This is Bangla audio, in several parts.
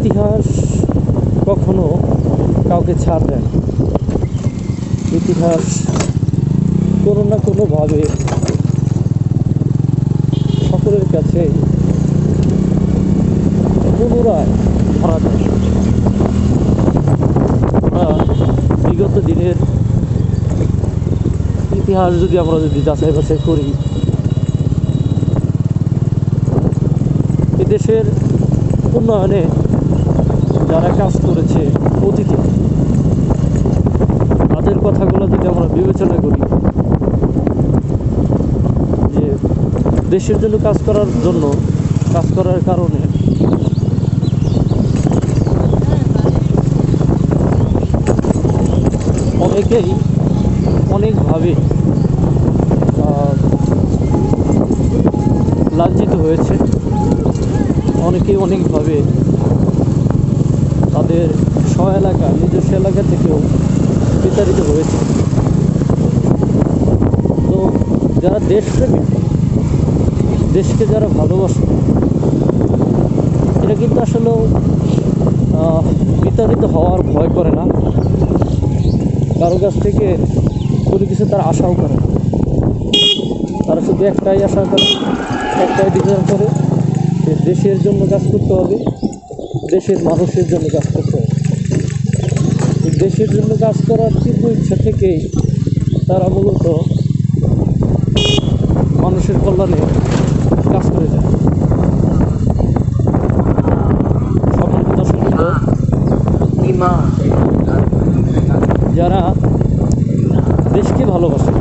ইতিহাস কখনো কাউকে ছাড় দেয় না। ইতিহাস কোনো না কোনোভাবে সকলের কাছে পুনরায় ধরা দেয় বিগত দিনের ইতিহাস যদি আমরা যদি যাচাই বাছাই করি, এদেশের উন্নয়নে যারা কাজ করেছে অতীতে তাদের কথাগুলো যদি আমরা বিবেচনা করি, যে দেশের জন্য কাজ করার জন্য, কাজ করার কারণে অনেকেই অনেকভাবে লাঞ্ছিত হয়েছে। অনেকেই অনেকভাবে তাদের স্ব এলাকা, নিজস্ব এলাকা থেকেও বিতাড়িত হয়েছে। তো যারা দেশপ্রেমী, দেশকে যারা ভালোবাসে এটা কিন্তু আসলে বিতাড়িত হওয়ার ভয় করে না। কারও কাছ থেকে কোনো কিছু তারা আশাও করে না। তারা শুধু একটাই আশা করে, একটাই ডিজাইন করে যে দেশের জন্য কাজ করতে হবে। দেশের মানুষের জন্য কাজ করতে দেশের জন্য কাজ করার তীব্র ইচ্ছা থেকেই তারা মূলত মানুষের কল্যাণে কাজ করে যায়। যারা দেশকে ভালোবাসে,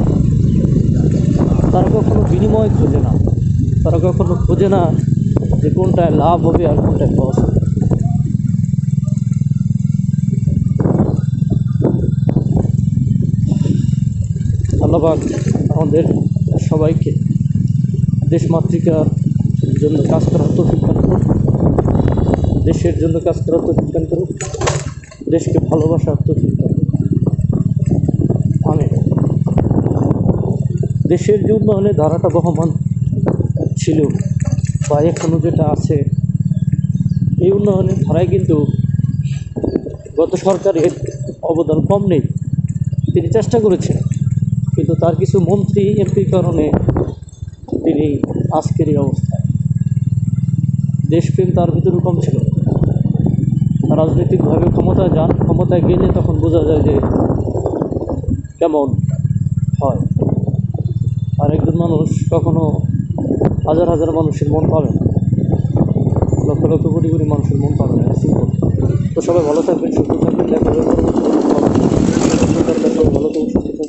তারা কখনো বিনিময় খোঁজে না। তারা কখনো খোঁজে না যে কোনটায় লাভ হবে আর কোনটায় লস হবে। আল্লাহবাক আমাদের সবাইকে দেশমাতৃকার জন্য কাজ করার তৌফিক দান করুক দেশের জন্য কাজ করার তৌফিক দান করুক দেশকে ভালোবাসার তৌফিক দান করুক আমিন। দেশের যে উন্নয়নের ধারাটা বহমান ছিল, বা এখনও যেটা আছে, এই উন্নয়নের ধারায় কিন্তু গত সরকারের অবদান কম নেই। তিনি চেষ্টা করেছেন। তার কিছু মন্ত্রী এমপির কারণে তিনি আজকের এই অবস্থায়। দেশপ্রেম তার ভিতরে কম ছিল। রাজনৈতিকভাবে ক্ষমতায় যান ক্ষমতায় গেলে তখন বোঝা যায় যে কেমন হয়। আর একজন মানুষ কখনো হাজার হাজার মানুষের মন পাবে না। লক্ষ লক্ষ কোটি কোটি মানুষের মন পাবে না তো সবাই ভালো থাকবেন, সুস্থ থাকবেন, দেখা ভালো থাকবেন, সুস্থ থাকবেন।